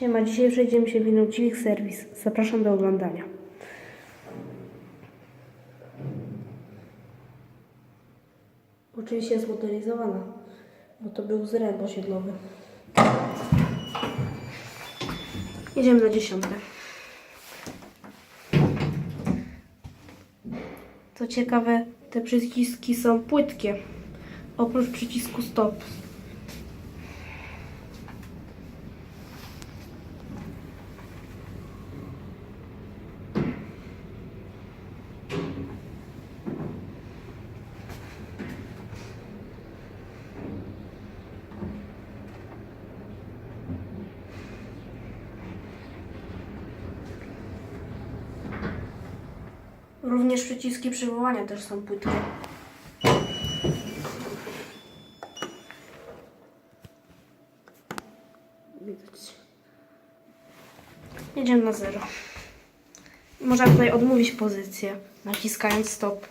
Siema, dzisiaj przejdziemy się winą Civic Service. Zapraszam do oglądania. Oczywiście jest motoryzowana, bo to był zręb osiedlowy. Jedziemy na dziesiątkę. Co ciekawe, te przyciski są płytkie, oprócz przycisku stop. Również przyciski przywołania też są płytkie. Widać. Jedziemy na zero. I można tutaj odmówić pozycję, naciskając stop.